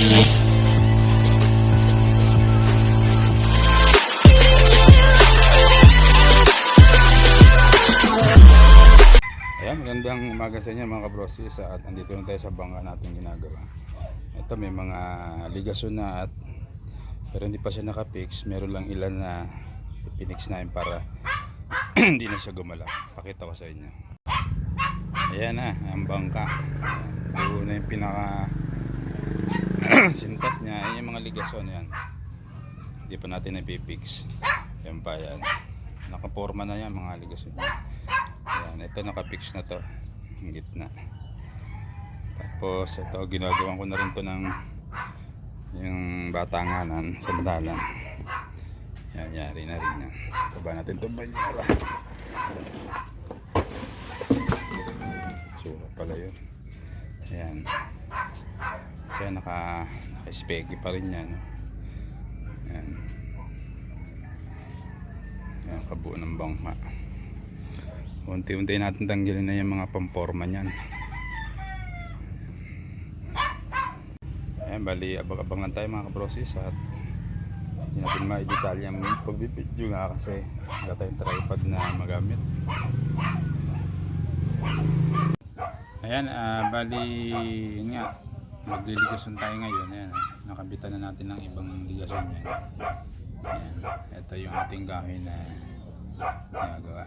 Ayan, magandang umaga sa inyo mga kabrosis at andito na tayo sa bangka natin ginagawa. Ito may mga ligasyon na at pero hindi pa siya nakapix. Meron lang ilan na pinix namin para hindi na siya gumala. Pakita ko sa inyo. Ayan na, ang bangka. Buo na yung pinaka sintas niya. Ayan yung mga ligasyon yan. Hindi pa natin napipix. Yan pa yan. Nakaporma na yan mga ligasyon. Ayan, ito nakapix na to. Ang gitna. Tapos ito ginagawa ko na rin to ng yung batanganan sa madalan. Yan, yari na rin yan. Baba natin itong banyera. So naka, naka-speggy pa rin yan. Ayan. Ayan, kabuo ng bangka. Unti-unti natin tanggalin na yung mga pamporma niyan. Ayan, bali abang-abang lang tayo mga kabrosis at hindi natin ma-detalye ang pagbibidyo nga kasi wala tayong tripod na magamit. Ayan, ah, bali nga magliligasyon tayo ngayon. Ayan, nakabitan na natin ng ibang ligasyon yan. Ayan, ito yung ating kahoy na ginagawa.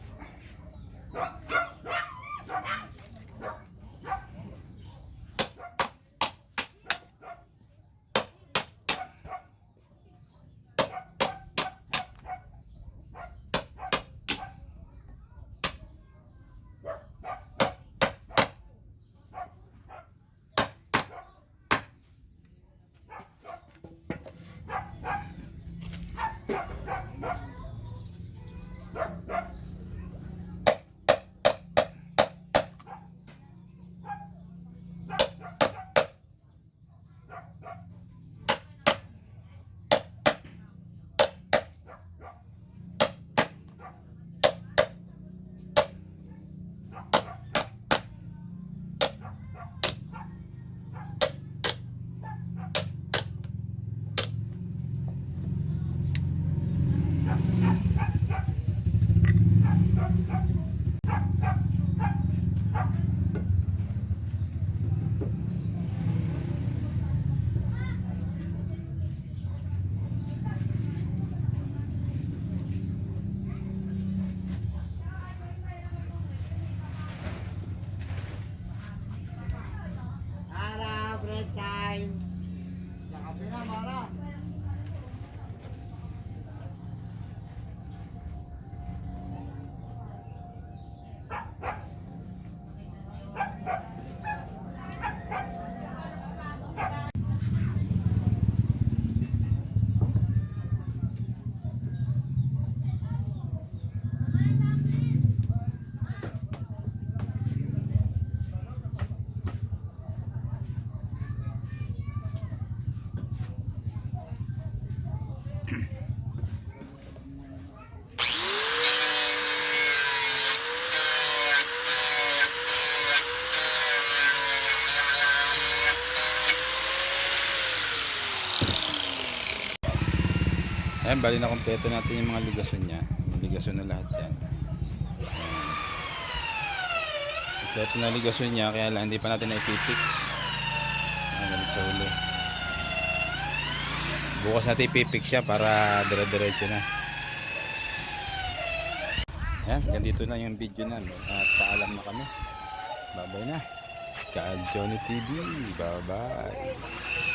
Mara, break time. Nakapi na, Mara. Ayan, bali na kompleto natin yung mga ligasyon niya. Ligasyon na lahat yan. Kompleto na ligasyon niya, kaya lang hindi pa natin na-fix. Ayan, galit sa huli. Bukas natin ipipix siya para dire-diretso na. Ayan, ganito na yung video na. At paalam na kami. Bye-bye na. Ka Johnny TV. Bye-bye.